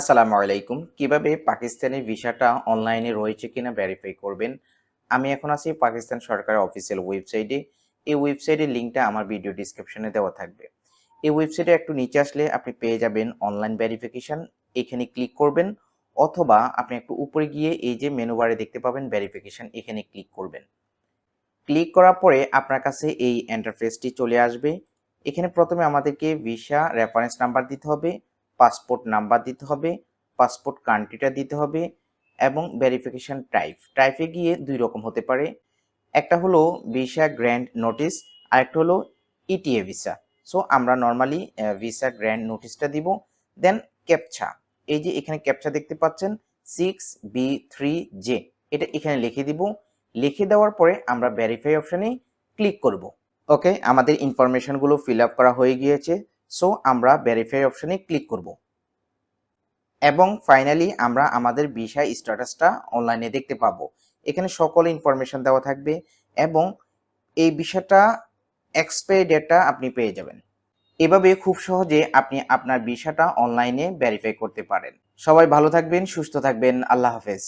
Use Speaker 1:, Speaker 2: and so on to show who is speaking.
Speaker 1: আসসালামু আলাইকুম। কীভাবে পাকিস্তানের ভিসাটা অনলাইনে রয়েছে কিনা ভেরিফাই করবেন? আমি এখন আছি পাকিস্তান সরকারের অফিসিয়াল ওয়েবসাইটে এই ওয়েবসাইটের লিঙ্কটা আমার ভিডিও ডিসক্রিপশনে দেওয়া থাকবে। এই ওয়েবসাইটে একটু নিচে আসলে আপনি পেয়ে যাবেন অনলাইন ভেরিফিকেশন এখানে ক্লিক করবেন অথবা আপনি একটু উপরে গিয়ে এই যে মেনু বারে দেখতে পাবেন ভেরিফিকেশন এখানে ক্লিক করবেন। ক্লিক করার পরে আপনার কাছে এই এন্টারফেসটি চলে আসবে। এখানে প্রথমে আমাদেরকে ভিসা রেফারেন্স নাম্বার দিতে হবে। পাসপোর্ট নাম্বার দিতে হবে, পাসপোর্ট কান্ট্রিটা দিতে হবে এবং ভেরিফিকেশন টাইপ টাইপে গিয়ে দুই রকম হতে পারে। একটা হলো ভিসা গ্র্যান্ড নোটিস আর একটা হলো ইটিএ ভিসা সো আমরা নর্মালি ভিসা গ্র্যান্ড নোটিসটা দিব দেন ক্যাপচা এই যে এখানে ক্যাপচা দেখতে পাচ্ছেন সিক্স বি থ্রি জে এটা এখানে লিখে দিব। লিখে দেওয়ার পরে আমরা ভেরিফাই অপশানে ক্লিক করব। ওকে আমাদের ইনফরমেশনগুলো ফিল আপ করা হয়ে গিয়েছে। সো আমরা ভেরিফাই অপশানে ক্লিক করব। এবং ফাইনালি আমরা আমাদের ভিসা স্ট্যাটাসটা অনলাইনে দেখতে পাবো। এখানে সকল ইনফরমেশন দেওয়া থাকবে এবং এই বিষয়টা এক্সপায়ারি ডেটটা আপনি পেয়ে যাবেন। এভাবে খুব সহজে আপনি আপনার ভিসাটা অনলাইনে ভেরিফাই করতে পারেন। সবাই ভালো থাকবেন, সুস্থ থাকবেন, আল্লাহ হাফেজ।